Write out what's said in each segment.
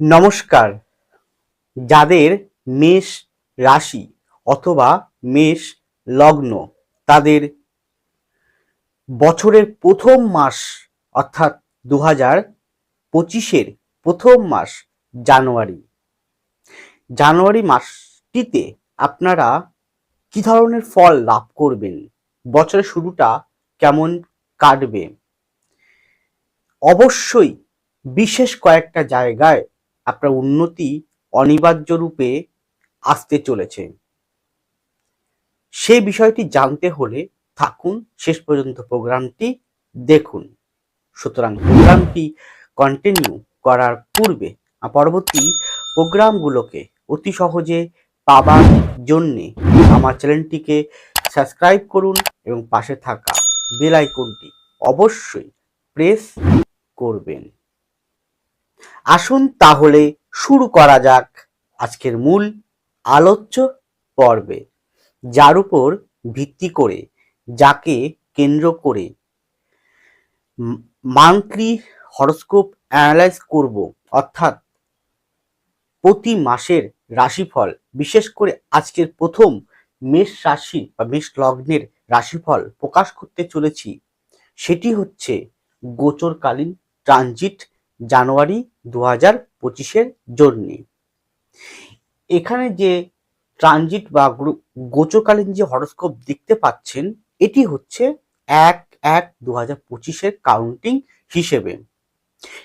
নমস্কার। যাদের মেষ রাশি অথবা মেষ লগ্ন, তাদের বছরের প্রথম মাস অর্থাৎ দু হাজার পঁচিশের প্রথম মাস জানুয়ারি। জানুয়ারি মাসটিতে আপনারা কি ধরনের ফল লাভ করবেন? বছরের শুরুটা কেমন কাটবে? অবশ্যই বিশেষ কয়েকটা জায়গায় আপনার উন্নতি অনিবার্য রূপে আসতে চলেছে। সেই বিষয়টি জানতে হলে থাকুন, শেষ পর্যন্ত প্রোগ্রামটি দেখুন। সুতরাং প্রোগ্রামটি কন্টিনিউ করার পূর্বে পরবর্তী প্রোগ্রামগুলোকে অতি সহজে পাবার জন্যে আমার চ্যানেলটিকে সাবস্ক্রাইব করুন এবং পাশে থাকা বেল আইকনটি অবশ্যই প্রেস করবেন। আসুন তাহলে শুরু করা যাক আজকের মূল আলোচ্য পর্বে, যার উপর ভিত্তি করে, যাকে কেন্দ্র করে মান্থলি হরস্কোপ অ্যানালাইজ করব, অর্থাৎ প্রতি মাসের রাশিফল, বিশেষ করে আজকের প্রথম মেষ রাশি বা মেষ লগ্নের রাশিফল প্রকাশ করতে চলেছি, সেটি হচ্ছে গোচরকালীন ট্রানজিট জানুয়ারি দু হাজার পঁচিশের জন্যে। এখানে যে ট্রানজিট বা গোচরকালীন যে হরস্কোপ দেখতে পাচ্ছেন, এটি হচ্ছে এক এক দু হাজার পঁচিশের কাউন্টিং হিসেবে।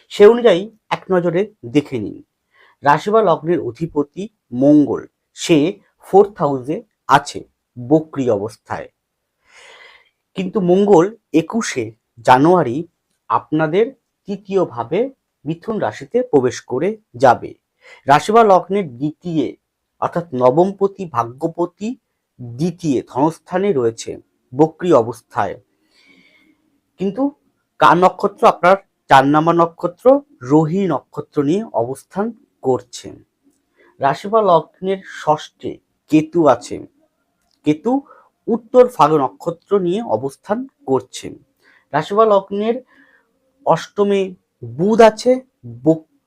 সে অনুযায়ী এক নজরে দেখে নিন। রাশি বা লগ্নের অধিপতি মঙ্গল, সে ফোর্থ হাউসে আছে, বক্রি অবস্থায়। কিন্তু মঙ্গল একুশে জানুয়ারি আপনাদের তৃতীয়ভাবে মিথুন রাশিতে প্রবেশ করে যাবে। রাশি বা লগ্নের দ্বিতীয় অর্থাৎ নবমপতি, ভাগ্যপতি দ্বিতীয় ধনস্থানে রয়েছে বক্রি অবস্থায়। কিন্তু কার নক্ষত্র? আপনার চার নাম্বার নক্ষত্র রোহিণী নক্ষত্র নিয়ে অবস্থান করছেন রাশি বা লগ্নের ষষ্ঠে কেতু আছে। কেতু উত্তর ফাগ নক্ষত্র নিয়ে অবস্থান করছেন রাশি বা লগ্নের অষ্টমে বুধ আছে,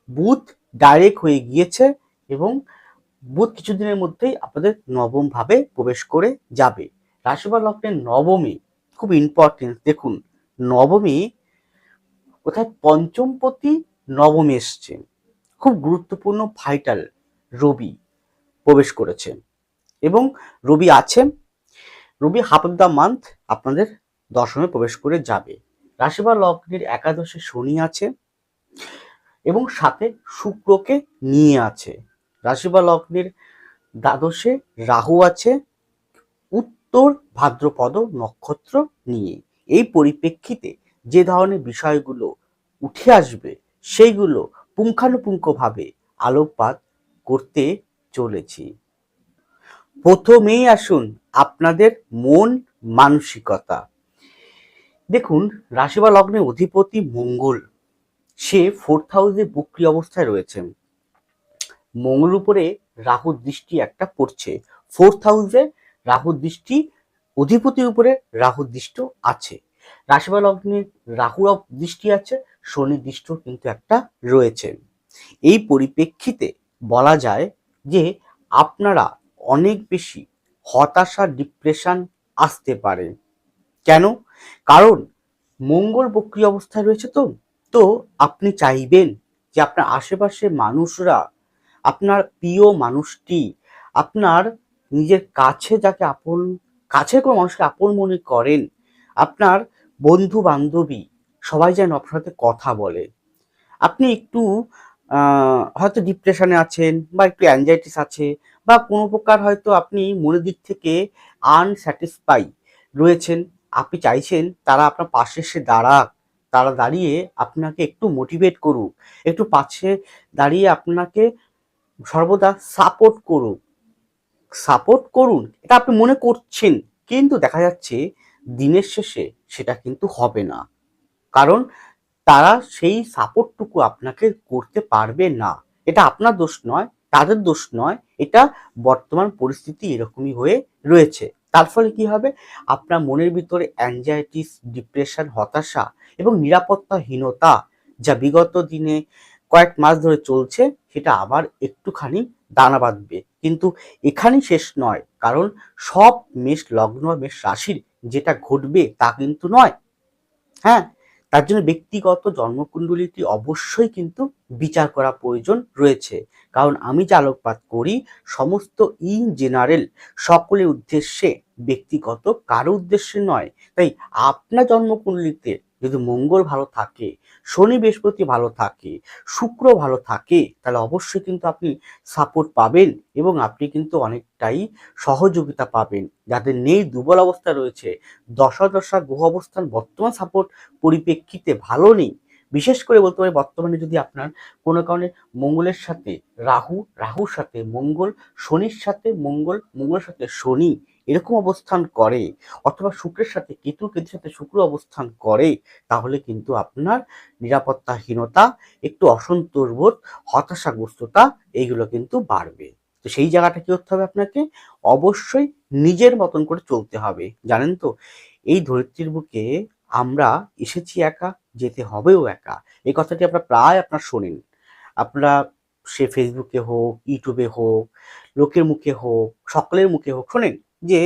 বুধ ডাইরেক্ট হয়ে গিয়েছে এবং বুধ কিছুদিনের মধ্যেই আপনাদের নবম ভাবে প্রবেশ করে যাবে। রাশি বা লগ্নের নবমী, খুব ইম্পর্টেন্ট দেখুন, নবমী কোথায় পঞ্চমপতি নবমে এসছে। খুব গুরুত্বপূর্ণ ভাইটাল রবি প্রবেশ করেছে এবং রবি আছে, Rabi half of the month আপনাদের দশমে প্রবেশ করে যাবে। রাশি লগ্নের একাদশে শনি আছে এবং সাথে শুক্রকে নিয়ে আছে। রাশি বা লগ্নের দ্বাদশে রাহু আছে। উত্তর ভাদ্রপদ নক্ষত্র নিয়ে। এই পরিপ্রেক্ষিতে যে ধরনের বিষয়গুলো উঠে আসবে, সেইগুলো পুঙ্খানুপুঙ্খভাবে আলোকপাত করতে চলেছি। প্রথমেই আসুন আপনাদের মন মানসিকতা। দেখুন রাশি বা লগ্নের অধিপতি মঙ্গল। সে ফোর্থ হাউসে বক্রি অবস্থায় রয়েছে। মঙ্গল উপরে রাহুর দৃষ্টি একটা পড়ছে। ফোর্থ হাউসে রাহুর দৃষ্টি, অধিপতির উপরে রাহুর দৃষ্ট আছে। রাশি বা লগ্নে রাহুর দৃষ্টি আছে শনির দৃষ্ট কিন্তু একটা রয়েছে। এই পরিপ্রেক্ষিতে বলা যায় যে আপনারা অনেক বেশি হতাশা ডিপ্রেশন আসতে পারে। কেন? কারণ মঙ্গল বক্রি অবস্থায় রয়েছে তো। তো আপনি চাইবেন যে আপনার আশেপাশের মানুষরা, আপনার প্রিয় মানুষটি, আপনার নিজের কাছে যাকে আপন, কাছের কোনো মানুষকে আপন মনে করেন, আপনার বন্ধু বান্ধবী সবাই যেন আপনার সাথে কথা বলে। আপনি একটু হয়তো ডিপ্রেশনে আছেন বা একটু অ্যাংজাইটিস আছে বা কোনো প্রকার হয়তো আপনি মনের দিক থেকে আনস্যাটিসফাই রয়েছেন, আপনি চাইছেন তারা আপনার পাশে এসে দাঁড়াক। তারা দাঁড়িয়ে আপনাকে একটু মোটিভেট করুক। একটু পাশে দাঁড়িয়ে আপনাকে সর্বদা সাপোর্ট করুক। সাপোর্ট করুন। এটা আপনি মনে করছেন, কিন্তু দেখা যাচ্ছে দিনের শেষে সেটা কিন্তু হবে না। কারণ তারা সেই সাপোর্টটুকু আপনাকে করতে পারবে না। এটা আপনার দোষ নয়, তাদের দোষ নয়, এটা বর্তমান পরিস্থিতি এরকমই হয়ে রয়েছে। তার ফলে কি হবে? আপনার মনের ভিতরে অ্যাংজাইটিস ডিপ্রেশন হতাশা এবং নিরাপত্তাহীনতা যা বিগত দিনে কয়েক মাস ধরে চলছে, সেটা আবার একটুখানি দানা বাঁধবে। কিন্তু এখানেই শেষ নয়, কারণ সব মেষ লগ্ন মেষ রাশির যেটা ঘটবে তা কিন্তু নয়। হ্যাঁ তার জন্য ব্যক্তিগত জন্মকুণ্ডলিটি অবশ্যই কিন্তু বিচার করা প্রয়োজন রয়েছে। কারণ আমি যে আলোকপাত করি, সমস্ত ইন জেনারেল সকলের উদ্দেশ্যে, ব্যক্তিগত কারও উদ্দেশ্যে নয়। তাই আপনার জন্মকুণ্ডলিতে যদি মঙ্গল ভালো থাকে, শনি বৃহস্পতি ভালো থাকে, শুক্র ভালো থাকে, তাহলে অবশ্যই কিন্তু আপনি সাপোর্ট পাবেন এবং আপনি কিন্তু অনেকটাই সহযোগিতা পাবেন। যাদের নেই দুর্বল অবস্থা রয়েছে, দশা দশা গ্রহ অবস্থান বর্তমান সাপোর্ট পরিপ্রেক্ষিতে ভালো নেই। বিশেষ করে বলতে পারি বর্তমানে যদি আপনার কোনো কারণে মঙ্গলের সাথে রাহু, রাহুর সাথে মঙ্গল, শনির সাথে মঙ্গল, মঙ্গলের সাথে শনি এরকম অবস্থান করে, অথবা শুক্রের সাথে কেতু কেতুর সাথে শুক্র অবস্থান করে, তাহলে কিন্তু আপনার নিরাপত্তাহীনতা, একটু অসন্তোষ বোধ হতাশাগ্রস্ততা, এইগুলো কিন্তু বাড়বে। তো সেই জায়গাটা কি করতে হবে আপনাকে? অবশ্যই নিজের মতন করে চলতে হবে। জানেন তো, এই ধরিত্রীর বুকে আমরা এসেছি একা, যেতে হবেও একা। এই কথাটি আপনারা প্রায় আপনার শোনেন। আপনারা সে ফেসবুকে হোক ইউটিউবে হোক, লোকের মুখে হোক, সকলের মুখে হোক, শোনেন। যে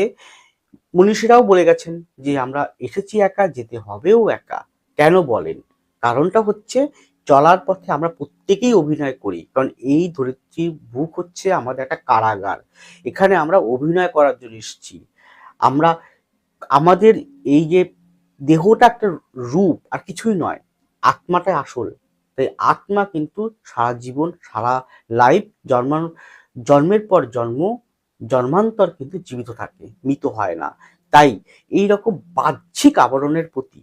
মনীষীরাও বলে গেছেন যে, আমরা এসেছি একা, যেতে হবেও একা। কেন বলেন? কারণটা হচ্ছে চলার পথে আমরা প্রত্যেকেই অভিনয় করি। কারণ এই ধরিত্রীর বুক হচ্ছে আমাদের একটা কারাগার। এখানে আমরা অভিনয় করার জন্য এসেছি। আমরা, আমাদের এই যে দেহটা একটা রূপ, আর কিছুই নয়, আত্মাটাই আসল। তাই আত্মা কিন্তু সারা জীবন, সারা লাইফ জন্মানো, জন্মের পর জন্ম জন্মান্তর কিন্তু জীবিত থাকে, মৃত হয় না। তাই এই রকম বাহ্যিক আবরণের প্রতি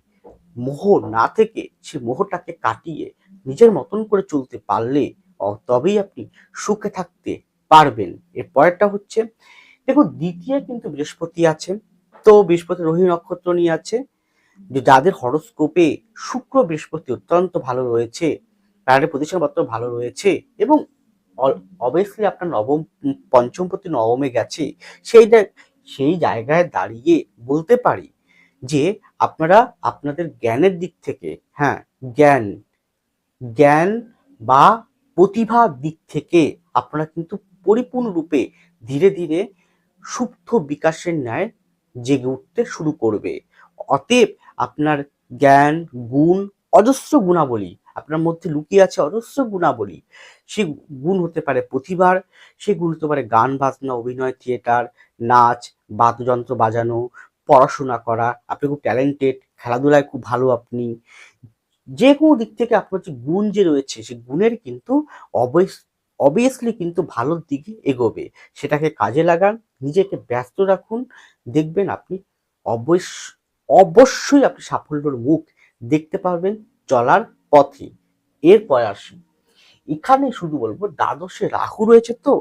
মোহ না থেকে সে মোহটাকে কাটিয়ে নিজের মতন করে চলতে পারলে তবেই আপনি সুখে থাকতে পারবেন। এর পরেরটা হচ্ছে, দেখুন, দ্বিতীয় কিন্তু বৃহস্পতি আছেন তো বৃহস্পতি রোহিণী নক্ষত্র নিয়ে আছে, যে যাদের হরস্কোপে শুক্র বৃহস্পতি অত্যন্ত ভালো রয়েছে, তাদের প্রতিষ্ঠান পত্র ভালো রয়েছে এবং অবভিয়াসলি আপনার নবম পঞ্চমপতি নবমে গেছে, সেই সেই জায়গায় দাঁড়িয়ে বলতে পারি যে আপনারা আপনাদের জ্ঞানের দিক থেকে হ্যাঁ জ্ঞান জ্ঞান বা প্রতিভার দিক থেকে আপনারা কিন্তু পরিপূর্ণরূপে ধীরে ধীরে সুপ্ত বিকাশের ন্যায় জেগে উঠতে শুরু করবে। অতএব আপনার জ্ঞান, গুণ, অজস্র গুণাবলী আপনার মধ্যে লুকিয়ে আছে অজস্র গুণাবলী। সে গুণ হতে পারে প্রতিভার, সে গুণ হতে পারে গান, বাজনা, অভিনয়, থিয়েটার, নাচ, বাদ্যযন্ত্র বাজানো, পড়াশোনা করা। আপনি খুব ট্যালেন্টেড খেলাধুলায় খুব ভালো আপনি। যে কোনো দিক থেকে আপনার যে গুণ যে রয়েছে সেই গুণের কিন্তু অবভিয়াসলি কিন্তু ভালোর দিকে এগোবে। সেটাকে কাজে লাগান, নিজেকে ব্যস্ত রাখুন। দেখবেন আপনি অবশ্য, অবশ্যই আপনি সাফল্যের মুখ দেখতে পারবেন, চলার পথে। এরপর আসি। এখানে শুধু বলব, দ্বাদশে রাহু রয়েছে তো?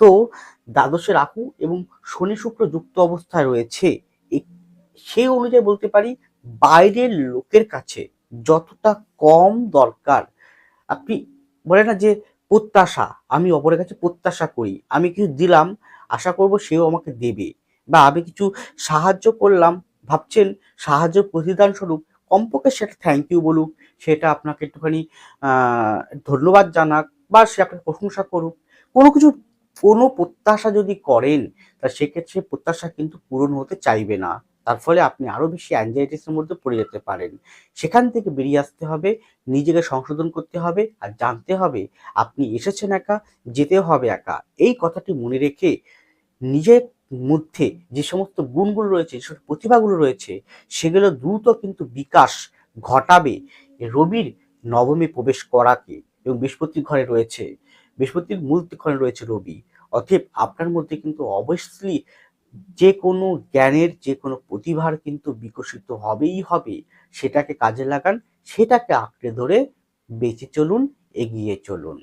তো দ্বাদশে রাহু এবং শনি শুক্র যুক্ত অবস্থায় রয়েছে। সেই অনুযায়ী বলতে পারি, বাইরের লোকের কাছে যতটা কম দরকার। আপনি বলে না যে প্রত্যাশা, আমি অপরের কাছে প্রত্যাশা করি, আমি কিছু দিলাম, আশা করব সেও আমাকে দেবে। বা আমি কিছু সাহায্য করলাম, ভাবছেন সাহায্য প্রতিদান স্বরূপ কমপক্ষে সেটা থ্যাংক ইউ বলুক, সেটা আপনাকে একটুখানি ধন্যবাদ জানাক বা সে আপনাকে প্রশংসা করুক। কোনো কিছু, কোনো প্রত্যাশা যদি করেন, তা সেক্ষেত্রে প্রত্যাশা কিন্তু পূরণ হতে চাইবে না। তার ফলে আপনি আরও বেশি অ্যাংজাইটিসের মধ্যে পড়ে যেতে পারেন। সেখান থেকে বেরিয়ে আসতে হবে, নিজেকে সংশোধন করতে হবে আর জানতে হবে, আপনি এসেছেন একা, যেতে হবে একা। এই কথাটি মনে রেখে নিজের মধ্যে যে সমস্ত গুণগুলো রয়েছে, যে সমস্ত প্রতিভাগুলো রয়েছে, সেগুলো দ্রুত কিন্তু বিকাশ ঘটাবে রবির নবমে প্রবেশ করাকে এবং বৃহস্পতির ঘরে রয়েছে। বৃহস্পতির মূল ঘরে রয়েছে রবি। অতএব আপনার মধ্যে কিন্তু অবশ্যই যে কোনো জ্ঞানের যে কোনো প্রতিভার কিন্তু বিকশিত হবেই হবে। সেটাকে কাজে লাগান, সেটাকে আঁকড়ে ধরে বেঁচে চলুন, এগিয়ে চলুন।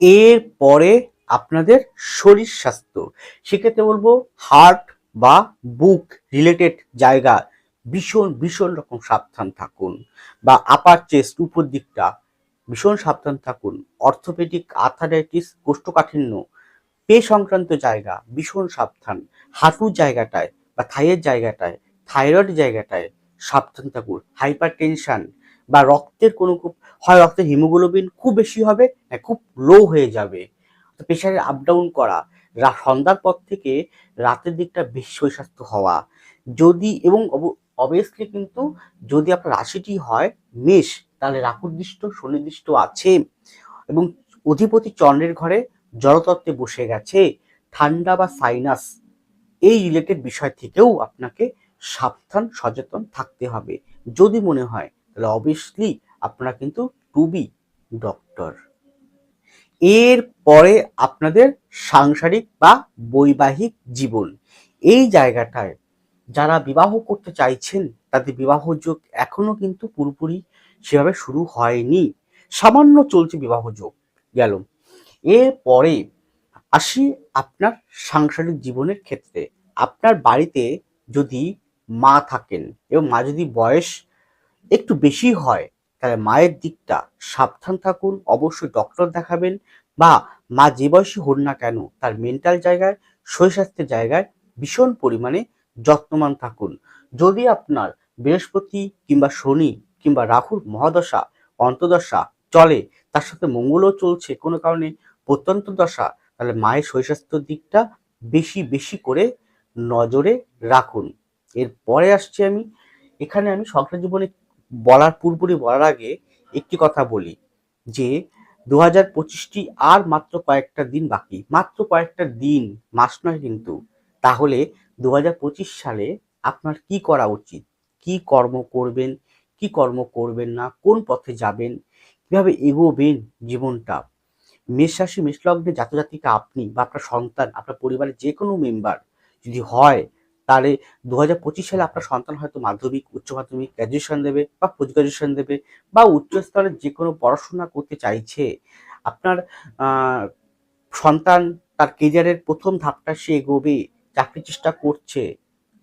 এর পরে আপনাদের শরীর স্বাস্থ্য। সেক্ষেত্রে বলব হার্ট বা বুক রিলেটেড জায়গা ভীষণ ভীষণ রকম সাবধান থাকুন বা আপার চেস্ট উপর দিকটা ভীষণ সাবধান থাকুন। অর্থোপেডিক আর্থারাইটিস কোষ্ঠকাঠিন্য, পে সংক্রান্ত জায়গা ভীষণ সাবধান। হাঁটুর জায়গাটায় বা থাইয়ের জায়গাটায় থাইরয়েড জায়গাটায় সাবধান থাকুন। হাইপার টেনশন বা রক্তের কোনো খুব, হয় রক্তের হিমোগ্লোবিন খুব বেশি হবে না খুব লো হয়ে যাবে। প্রেশারের আপ ডাউন করা সন্ধ্যার পর থেকে রাতের দিকটা বেশি স্বাস্থ্য হওয়া। যদি, এবং অবভিয়াসলি কিন্তু যদি আপনার রাশিটি হয় মেষ, তাহলে রাকুদৃষ্ট সুনির্দিষ্ট আছে। এবং অধিপতি চন্দ্রের ঘরে জড়তত্ত্বে বসে গেছে। ঠান্ডা বা সাইনাস এই রিলেটেড বিষয় থেকেও আপনাকে সাবধান, সচেতন থাকতে হবে। যদি মনে হয়, তাহলে অবভিয়াসলি আপনারা কিন্তু টু বি ডক্টর এর পরে আপনাদের সাংসারিক বা বৈবাহিক জীবন। এই জায়গাটায় যারা বিবাহ করতে চাইছেন, তাদের বিবাহ যোগ এখনও কিন্তু পুরোপুরি সেভাবে শুরু হয়নি। সামান্য চলছে বিবাহ যোগ, গেল। এরপরে আসি আপনার সাংসারিক জীবনের ক্ষেত্রে। আপনার বাড়িতে যদি মা থাকেন এবং মা যদি বয়স একটু বেশি হয় তাহলে মায়ের দিকটা সাবধান থাকুন, অবশ্যই ডক্টর দেখাবেন বা মা যে বয়সী হন না কেন তার মেন্টাল জায়গায়, শরীরস্বাস্থ্যের জায়গায় ভীষণ পরিমাণে যত্নবান থাকুন। যদি আপনার বৃহস্পতি কিংবা শনি কিংবা রাহুর মহাদশা, অন্তদশা চলে, তার সাথে মঙ্গলও চলছে কোনো কারণে প্রত্যন্ত দশা, তাহলে মায়ের শরীরস্বাস্থ্যের দিকটা বেশি বেশি করে নজরে রাখুন। এরপরে আসছি আমি, এখানে আমি সংসার জীবনে বলার পুরোপুরি বলার আগে একটি কথা বলি, যে দু হাজার পঁচিশটি আর মাত্র কয়েকটা দিন বাকি। মাত্র কয়েকটা দিন, মাস নয় কিন্তু। তাহলে দু হাজার পঁচিশ সালে আপনার কি করা উচিত? কি কর্ম করবেন, কি কর্ম করবেন না, কোন পথে যাবেন, কীভাবে এগোবেন জীবনটা? মেষ রাশি, মেষ জাতজাতিকা আপনি বা আপনার সন্তান, আপনার পরিবারের যে কোনো মেম্বার যদি হয় তাহলে দু হাজার পঁচিশ সালে আপনার সন্তান হয়তো মাধ্যমিক, উচ্চ মাধ্যমিক গ্র্যাজুয়েশন দেবে বা পোস্ট গ্র্যাজুয়েশন দেবে বা উচ্চ স্তরের যে কোনো পড়াশোনা করতে চাইছে, আপনার সন্তান তার কেরিয়ারের প্রথম ধাপটা সে এগোবে চাকরি চেষ্টা করছে,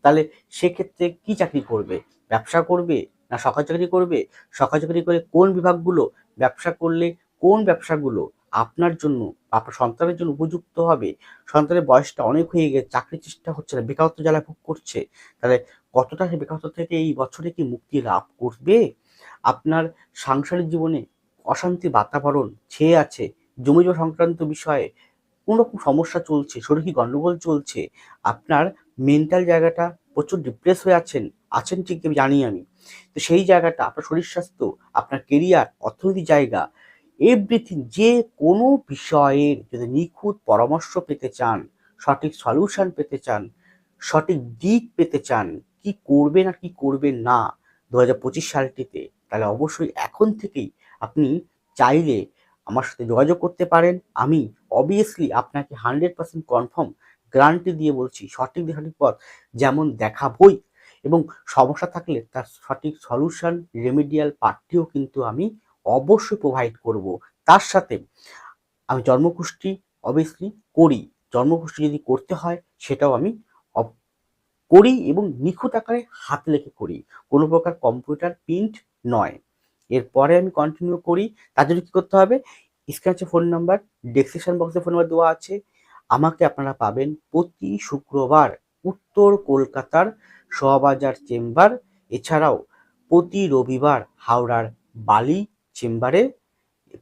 তাহলে সেক্ষেত্রে কি চাকরি করবে? ব্যবসা করবে না সরকারি চাকরি করবে? সরকারি চাকরি করে কোন বিভাগগুলো? ব্যবসা করলে কোন ব্যবসাগুলো? আপনার জন্য আপনার সন্তানের জন্য উপযুক্ত হবে। সন্তানের বয়সটা অনেক হয়ে গেছে চাকরি চেষ্টা হচ্ছে না, বেকারত্ব জ্বালা ভোগ করছে। তাহলে কতটা সে বেকারত্ব থেকে এই বছরে কি মুক্তি লাভ করবে? আপনার সাংসারিক জীবনে অশান্তি বাতাবরণ ছেয়ে আছে, জমি জমা সংক্রান্ত বিষয়ে কোনো রকম সমস্যা চলছে, শরীর কি গন্ডগোল চলছে, আপনার মেন্টাল জায়গাটা প্রচুর ডিপ্রেস হয়ে আছেন আছেন ঠিক জানি আমি। তো সেই জায়গাটা, আপনার শরীর স্বাস্থ্য, আপনার কেরিয়ার অর্থনৈতিক জায়গা এভরিথিং যে কোনো বিষয়ের যদি নিখুঁত পরামর্শ পেতে চান, সঠিক সলিউশন পেতে চান, সঠিক দিক পেতে চান, কি করবেন আর কি করবেন না দু হাজার পঁচিশ সালটিতে, তাহলে অবশ্যই এখন থেকেই আপনি চাইলে আমার সাথে যোগাযোগ করতে পারেন। আমি অবভিয়াসলি আপনাকে হান্ড্রেড পার্সেন্ট কনফার্ম গ্যারান্টি দিয়ে বলছি, সঠিক সঠিক পথ যেমন দেখাবই এবং সমস্যা থাকলে তার সঠিক সলিউশন রেমিডিয়াল পার্টিও কিন্তু আমি অবশ্যই প্রোভাইড করব। তার সাথে আমি জন্মকুষ্টি অবভিয়াসলি করি। জন্মকুষ্টি যদি করতে হয়, সেটাও আমি করি এবং নিখুঁত আকারে হাত লেখে করি। কোনো প্রকার কম্পিউটার প্রিন্ট নয়। এরপরে আমি কন্টিনিউ করি। তার জন্য কী করতে হবে? স্ক্র্যাচে ফোন নাম্বার ডেসক্রিপশন বক্সে ফোন নাম্বার দেওয়া আছে। আমাকে আপনারা পাবেন প্রতি শুক্রবার উত্তর কলকাতার শোয়াবাজার চেম্বার। এছাড়াও প্রতি রবিবার হাওড়ার বালি চেম্বারে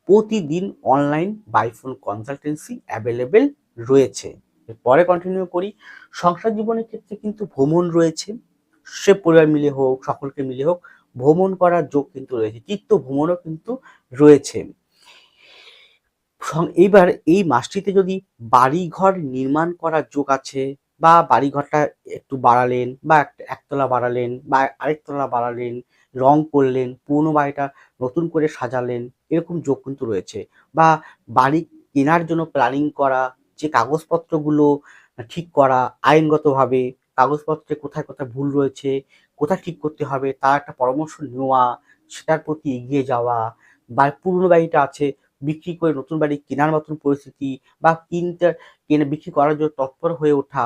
প্রতিদিন অনলাইন বাইফোন কনসালটেন্সি অ্যাভেলেবেল রয়েছে। পরে কন্টিনিউ করি, সংসার জীবনের ক্ষেত্রে কিন্তু ভ্রমণ রয়েছে। সে পরিবার মিলে হোক, সকলকে মিলে হোক, ভ্রমণ করার যোগ কিন্তু রয়েছে তীর্থ ভ্রমণও কিন্তু রয়েছে। এইবার এই মাসটিতে যদি বাড়িঘর নির্মাণ করার যোগ আছে, বা বাড়িঘরটা একটু বাড়ালেন, বা একতলা বাড়ালেন, বা আরেকতলা বাড়ালেন রং করলেন, পুরনো বাড়িটা নতুন করে সাজালেন, এরকম যোগ কিন্তু রয়েছে। বা বাড়ি কেনার জন্য প্ল্যানিং করা, যে কাগজপত্রগুলো ঠিক করা, আইনগতভাবে কাগজপত্রে কোথায় কোথায় ভুল রয়েছে, কোথায় ঠিক করতে হবে, তার একটা পরামর্শ নেওয়া, সেটার প্রতি এগিয়ে যাওয়া, বা পুরনো বাড়িটা আছে, বিক্রি করে নতুন বাড়ি কেনার মতন পরিস্থিতি, বা কিনতে, কিনে বিক্রি করার জন্য তৎপর হয়ে ওঠা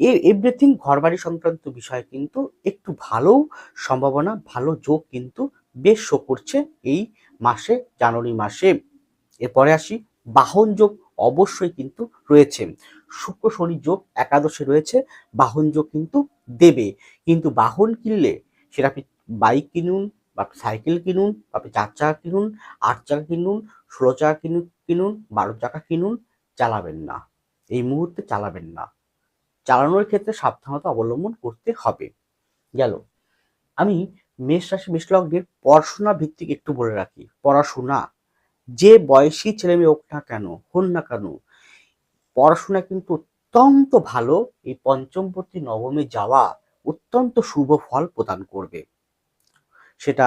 এ এভরিথিং ঘরবাড়ি সংক্রান্ত বিষয় কিন্তু একটু ভালো সম্ভাবনা, ভালো যোগ কিন্তু বেশ শো করছে এই মাসে, জানুয়ারি মাসে। এরপরে আসি, বাহন যোগ অবশ্যই কিন্তু রয়েছে। শুক্র, শনি যোগ একাদশে রয়েছে, বাহন যোগ কিন্তু দেবে। কিন্তু বাহন কিনলে সেটা আপনি বাইক কিনুন, বা সাইকেল কিনুন, বা আপনি চার চাকা কিনুন, আট চাকা কিনুন, ষোলো চাকা কিনুন কিনুন, বারো চাকা কিনুন, চালাবেন না। এই মুহূর্তে চালাবেন না। চালানোর ক্ষেত্রে সাবধানতা অবলম্বন করতে হবে। গেল। আমি মেষ রাশি মেষ লগ্নের পড়াশোনা ভিত্তিক একটু বলে রাখি। পড়াশোনা। যে বয়সী ছেলে মেয়ে হোক না কেন, হন না কেন, পড়াশোনা কিন্তু অত্যন্ত ভালো। এই পঞ্চমপতি নবমে যাওয়া অত্যন্ত শুভ ফল প্রদান করবে। সেটা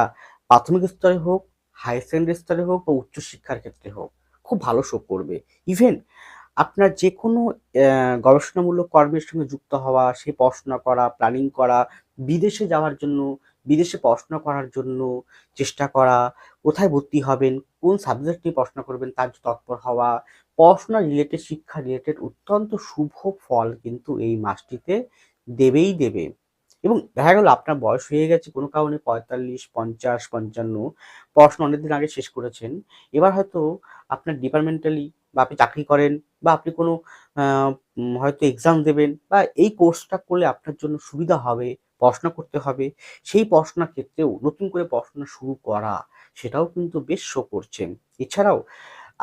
প্রাথমিক স্তরে হোক হাই সেকেন্ডারি স্তরে হোক বা উচ্চশিক্ষার ক্ষেত্রে হোক, খুব ভালো শো করবে। ইভেন আপনার যে কোনো গবেষণামূলক কর্মের সঙ্গে যুক্ত হওয়া সেই পড়াশোনা করা প্ল্যানিং করা, বিদেশে যাওয়ার জন্য, বিদেশে পড়াশোনা করার জন্য চেষ্টা করা, কোথায় ভর্তি হবেন, কোন সাবজেক্ট নিয়ে পড়াশোনা করবেন তার তৎপর হওয়া পড়াশোনা রিলেটেড শিক্ষা রিলেটেড অত্যন্ত শুভ ফল কিন্তু এই মাসটিতে দেবেই দেবে। এবং দেখা গেল আপনার বয়স হয়ে গেছে কোনো কারণে পঁয়তাল্লিশ, পঞ্চাশ, পঞ্চান্ন, পড়াশোনা অনেকদিন আগে শেষ করেছেন। এবার হয়তো আপনার ডিপার্টমেন্টালি বা আপনি চাকরি করেন বা আপনি কোনো হয়তো এক্সাম দেবেন বা এই কোর্সটা করলে আপনার জন্য সুবিধা হবে, পড়াশোনা করতে হবে, সেই পড়াশোনার ক্ষেত্রেও নতুন করে পড়াশোনা শুরু করা, সেটাও কিন্তু বেশ শো করছেন এছাড়াও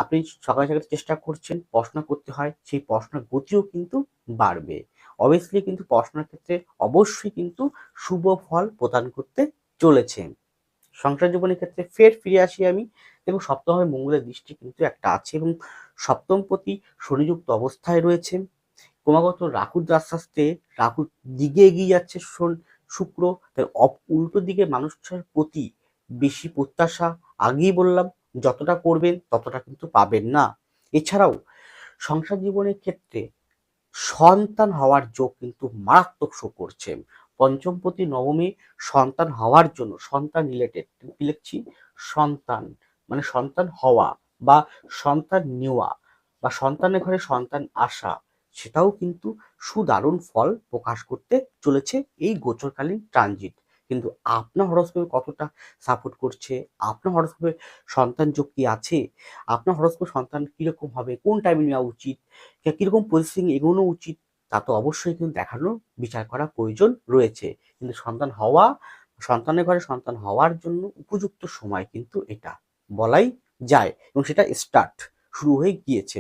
আপনি সকালে সকালে চেষ্টা করছেন পড়াশোনা করতে হয়, সেই পড়াশোনার গতিও কিন্তু বাড়বে। অবভিয়াসলি কিন্তু পড়াশোনার ক্ষেত্রে অবশ্যই কিন্তু শুভ ফল প্রদান করতে চলেছে। সংসার জীবনের ক্ষেত্রে ফের ফিরে আসি আমি এবং সপ্তমে মঙ্গলের দৃষ্টি কিন্তু একটা আছে এবং সপ্তম প্রতি শনিযুক্ত অবস্থায় রয়েছে। ক্রমাগত রাহুর আস্তে আস্তে রাহুর দিকে এগিয়ে যাচ্ছে শুক্র তাই উল্টো দিকে মানুষের প্রতি বেশি প্রত্যাশা, আগেই বললাম, যতটা করবেন ততটা কিন্তু পাবেন না। এছাড়াও সংসার জীবনের ক্ষেত্রে সন্তান হওয়ার যোগ কিন্তু মারাত্মক শো করছে। পঞ্চমপতি নবমী সন্তান হওয়ার জন্য, সন্তান রিলেটেড কি লিখছি? সন্তান মানে সন্তান হওয়া বা সন্তান নেওয়া বা সন্তানের ঘরে সন্তান আসা, সেটাও কিন্তু সুদারুণ ফল প্রকাশ করতে চলেছে এই গোচরকালীন ট্রানজিট কিন্তু আপনার হরস্কোপে কতটা সাপোর্ট করছে? আপনার হরস্কোপে সন্তান যোগ কি আছে? আপনার হরস্কোপে সন্তান কীরকম হবে? কোন টাইমে নেওয়া উচিত? কীরকম পজিশন এগোনো উচিত? তা তো অবশ্যই কিন্তু দেখানো বিচার করা প্রয়োজন রয়েছে। কিন্তু সন্তান হওয়া, সন্তানের ঘরে সন্তান হওয়ার জন্য উপযুক্ত সময় কিন্তু এটা বলাই যায় এবং সেটা স্টার্ট শুরু হয়ে গিয়েছে।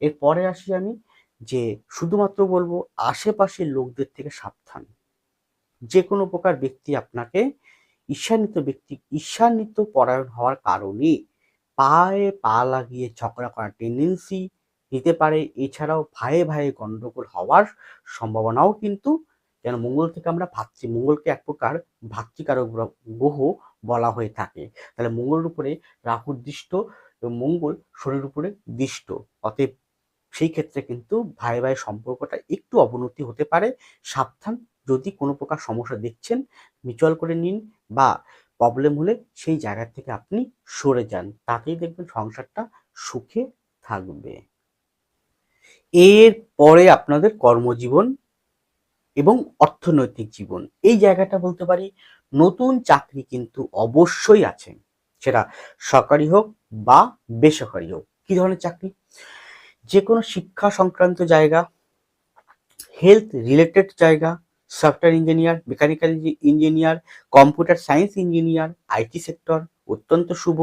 এরপরে আসি আমি যে শুধুমাত্র বলব আশেপাশের লোকদের থেকে সাবধান। যে কোনো প্রকার ব্যক্তি আপনাকে ঈর্ষান্বিত ব্যক্তি, ঈর্ষান্বিত পরায়ণ হওয়ার কারণে পায়ে পা লাগিয়ে ঝগড়া করার টেন্ডেন্সি নিতে পারে। এছাড়াও ভাইয়ে ভাইয়ে গণ্ডগোল হওয়ার সম্ভাবনাও কিন্তু যেন মঙ্গল থেকে আমরা ভাতৃ মঙ্গলকে এক প্রকার ভাতৃকারক গ্রহ বলা হয়ে থাকে। তাহলে মঙ্গলের উপরে রাহুর দৃষ্ট এবং মঙ্গল শরীর উপরে দৃষ্ট। অতএব সেই ক্ষেত্রে কিন্তু ভাই ভাই সম্পর্কটা একটু অবনতি হতে পারে। সাবধান, যদি কোনো প্রকার সমস্যা দেখছেন মিউচুয়াল করে নিন বা প্রবলেম হলে সেই জায়গা থেকে আপনি সরে যান। তাতেই দেখবেন সংসারটা সুখে থাকবে। এর পরে আপনাদের কর্মজীবন এবং অর্থনৈতিক জীবন। এই জায়গাটা বলতে পারি, নতুন চাকরি কিন্তু অবশ্যই আছে। সেটা সরকারি হোক বা বেসরকারি হোক। কি ধরনের চাকরি? যে কোনো শিক্ষা সংক্রান্ত জায়গা হেলথ রিলেটেড জায়গা software engineer mechanical engineer computer science engineer IT sector অত্যন্ত শুভ।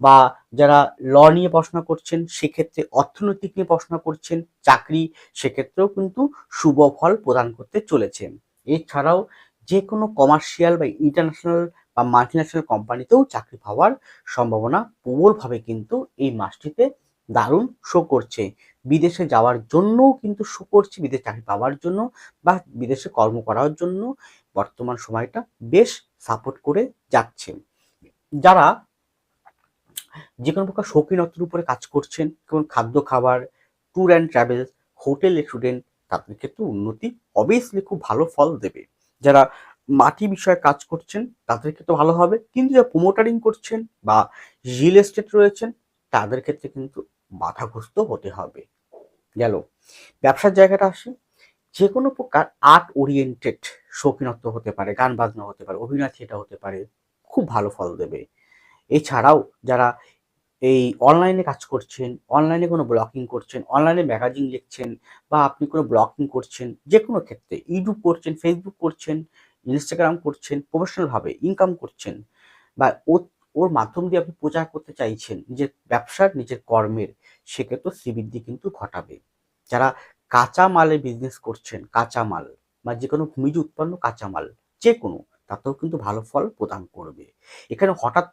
বা যারা ল নিয়ে পড়াশোনা করছেন, সেক্ষেত্রে অর্থনৈতিক নিয়ে পড়াশোনা করছেন, চাকরি সেক্ষেত্রেও কিন্তু শুভ ফল প্রদান করতে চলেছে এছাড়াও যে কোনো কমার্শিয়াল বা ইন্টারন্যাশনাল বা মাল্টিন্যাশনাল কোম্পানিতেও চাকরি পাওয়ার সম্ভাবনা প্রবলভাবে কিন্তু এই মাসটিতে দারুণ শো করছে। বিদেশে যাওয়ার জন্যও কিন্তু শো করছে, বিদেশে চাকরি পাওয়ার জন্য বা বিদেশে কর্ম করার জন্য। বর্তমান সময়টা বেশ সাপোর্ট করে যাচ্ছে। যারা যে কোনো প্রকার শৌখিনত্বের উপরে কাজ করছেন যেমন খাদ্য, খাবার tour and travels hotel restaurant তাদের ক্ষেত্রে উন্নতি অবভিয়াসলি খুব ভালো ফল দেবে। যারা মাটি বিষয়ে কাজ করছেন, তাদের ক্ষেত্রে ভালো হবে। কিন্তু যারা প্রোমোটারিং করছেন বা রিয়েল এস্টেট রয়েছেন, তাদের ক্ষেত্রে কিন্তু বাধাগ্রস্ত হতে হবে। গেল। ব্যবসার জায়গাটা আসে। যে কোনো প্রকার আর্ট ওরিয়েন্টেড শৌখিনত্ব হতে পারে, গান বাজনা হতে পারে, অভিনয় থিয়েটার হতে পারে, খুব ভালো ফল দেবে। এছাড়াও যারা এই অনলাইনে কাজ করছেন অনলাইনে কোনো ব্লকিং করছেন অনলাইনে ম্যাগাজিন লিখছেন বা আপনি কোনো ব্লকিং করছেন, যে কোনো ক্ষেত্রে ইউটিউব করছেন ফেসবুক করছেন ইনস্টাগ্রাম করছেন প্রফেশনালভাবে ইনকাম করছেন বা ওর মাধ্যম দিয়ে আপনি প্রচার করতে চাইছেন নিজের ব্যবসার নিজের কর্মের, সেক্ষেত্রে শ্রীবৃদ্ধি কিন্তু ঘটাবে। যারা কাঁচা মালের বিজনেস করছেন কাঁচা মাল বা যে কোনো ভূমিজ উৎপন্ন কাঁচামাল, যে কোনো, তাতেও কিন্তু ভালো ফল প্রদান করবে। এখানে হঠাৎ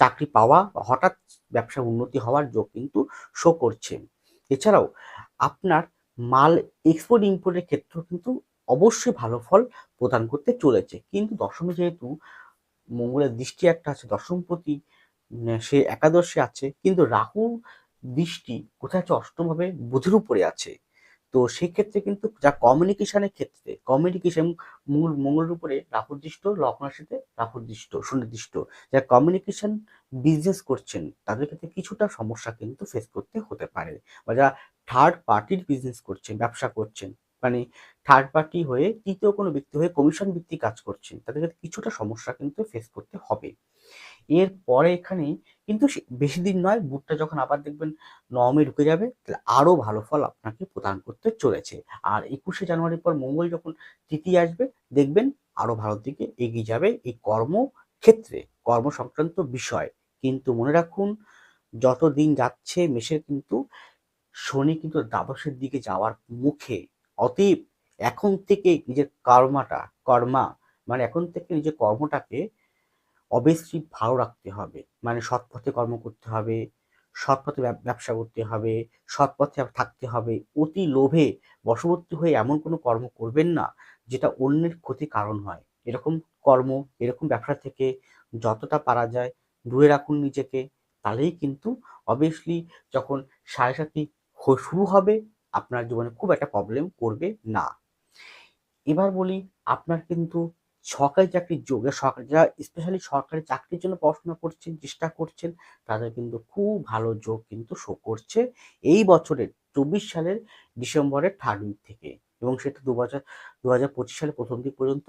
চাকরি পাওয়া হঠাৎ ব্যবসা উন্নতি হওয়ার যোগ কিন্তু শো করছে। এছাড়াও আপনার মাল এক্সপোর্ট ইম্পোর্টের ক্ষেত্রেও কিন্তু অবশ্যই ভালো ফল প্রদান করতে চলেছে। কিন্তু দশমে যেহেতু মঙ্গলের দৃষ্টি একটা আছে দশমপতি সে একাদশে আছে, কিন্তু রাহু দৃষ্টি কোথায় আছে? অষ্টমভাবে বুধের উপরে আছে। তো সেক্ষেত্রে কিন্তু যা কমিউনিকেশনের ক্ষেত্রে কমিউনিকেশন মূল, মঙ্গলের উপরে রাহুর দৃষ্ট, লগ্ন রাশিতে রাফুদৃষ্ট সুনির্দিষ্ট যারা কমিউনিকেশন বিজনেস করছেন, তাদের ক্ষেত্রে কিছুটা সমস্যা কিন্তু ফেস করতে হতে পারে। বা যারা থার্ড পার্টির বিজনেস করছেন, ব্যবসা করছেন মানে থার্ড পার্টি হয়ে তৃতীয় কোনো ব্যক্তি হয়ে কমিশন ভিত্তিক কাজ করছেন, তাদের কিছুটা সমস্যা কিন্তু ফেস করতে হবে। এরপরে এখানে কিন্তু বেশি দিন নয়, বুটটা যখন আবার দেখবেন নবমে ঢুকে যাবে, তাহলে আরও ভালো ফল আপনাকে প্রদান করতে চলেছে। আর একুশে জানুয়ারির পর মঙ্গল যখন তৃতীয় আসবে, দেখবেন আরও ভালোর দিকে এগিয়ে যাবে এই কর্মক্ষেত্রে কর্ম সংক্রান্ত বিষয়। কিন্তু মনে রাখুন, যত দিন যাচ্ছে মেষের কিন্তু, শনি কিন্তু দ্বাদশের দিকে যাওয়ার মুখে। অতএব এখন থেকে নিজের কর্মাটা, কর্মা মানে এখন থেকে নিজের কর্মটাকে অবশ্যই ভালো রাখতে হবে। মানে সৎ পথে কর্ম করতে হবে, সৎ পথে ব্যবসা করতে হবে, সৎ পথে থাকতে হবে। অতি লোভে বশবর্তী হয়ে এমন কোনো কর্ম করবেন না, যেটা অন্যের ক্ষতি কারণ হয়। এরকম কর্ম, এরকম ব্যবসা থেকে যতটা পারা যায় দূরে রাখুন নিজেকে। তাহলেই কিন্তু অবভিয়াসলি যখন সাড়ে সাথী শুরু হবে, আপনার জীবনে খুব একটা প্রবলেম করবে না। এবার বলি, আপনার কিন্তু সরকারি চাকরির যোগ সরকারি, যারা স্পেশালি সরকারি চাকরির জন্য পড়াশোনা করছেন, চেষ্টা করছেন, তাদের কিন্তু খুব ভালো যোগ কিন্তু শো করছে এই বছরের চব্বিশ সালের ডিসেম্বরের থার্ড উইক থেকে এবং সেটা দু বছর, দু হাজার পঁচিশ সালের প্রথম দিক পর্যন্ত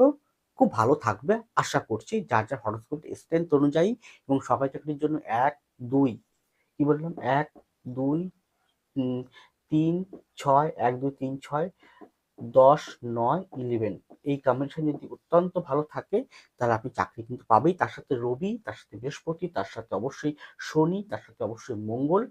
খুব ভালো থাকবে। আশা করছি যার যার হরস্কোপ স্ট্রেন্থ অনুযায়ী এবং সরকারি চাকরির জন্য এক, দুই, কি বললাম? এক, দুই তিন, ছয়, এক, দুই, তিন, ছয় দশ, নয় ইলেভেন এই কম্বিনেশন যদি অত্যন্ত ভালো থাকে, তাহলে আপনি চাকরি কিন্তু পাবেই। তার সাথে রবি, তার সাথে বৃহস্পতি, তার সাথে অবশ্যই শনি, তার সাথে অবশ্যই মঙ্গল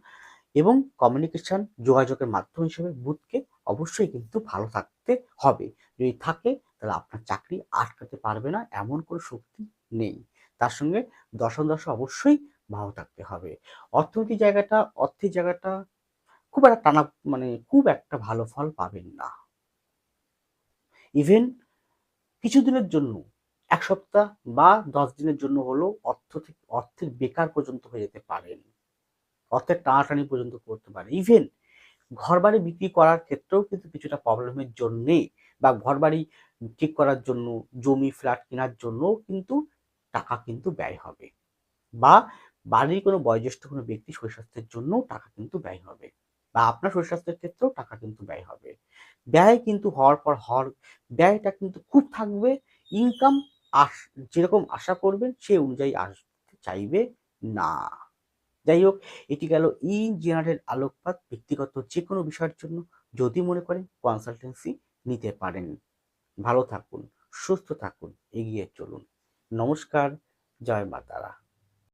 এবং কমিউনিকেশন যোগাযোগের মাধ্যম হিসেবে বুধকে অবশ্যই কিন্তু ভালো থাকতে হবে। যদি থাকে, তাহলে আপনার চাকরি আটকাতে পারবে না, এমন কোনো শক্তি নেই। তার সঙ্গে দশম দশা অবশ্যই ভালো থাকতে হবে। অর্থনৈতিক জায়গাটা, অর্থের জায়গাটা খুব একটা টানা মানে খুব একটা ভালো ফল পাবেন না। ইভেন কিছুদিনের জন্য, এক সপ্তাহ বা দশ দিনের জন্য হলেও অর্থ অর্থের বেকার পর্যন্ত হয়ে যেতে পারেন। অর্থের টানাটানি পর্যন্ত করতে পারে। ইভেন ঘর বাড়ি বিক্রি করার ক্ষেত্রেও কিন্তু কিছুটা প্রবলেমের জন্যে বা ঘর বাড়ি ঠিক করার জন্য, জমি ফ্ল্যাট কেনার জন্য কিন্তু টাকা কিন্তু ব্যয় হবে। বা বাড়ির কোনো বয়োজ্যেষ্ঠ কোনো ব্যক্তি স্বাস্থ্যের জন্য টাকা কিন্তু ব্যয় হবে। বা আপনার শরীর স্বাস্থ্যের ক্ষেত্রেও টাকা কিন্তু ব্যয় হবে। ব্যয় কিন্তু হওয়ার পর হওয়ার, ব্যয়টা কিন্তু খুব থাকবে। ইনকাম আস যেরকম আশা করবেন সেই অনুযায়ী আসতে চাইবে না। যাই হোক, এটি গেল ইন জেনারেল আলোকপাত ব্যক্তিগত যে কোনো বিষয়ের জন্য যদি মনে করেন কনসালটেন্সি নিতে পারেন। ভালো থাকুন, সুস্থ থাকুন, এগিয়ে চলুন। নমস্কার, জয় মাতারা।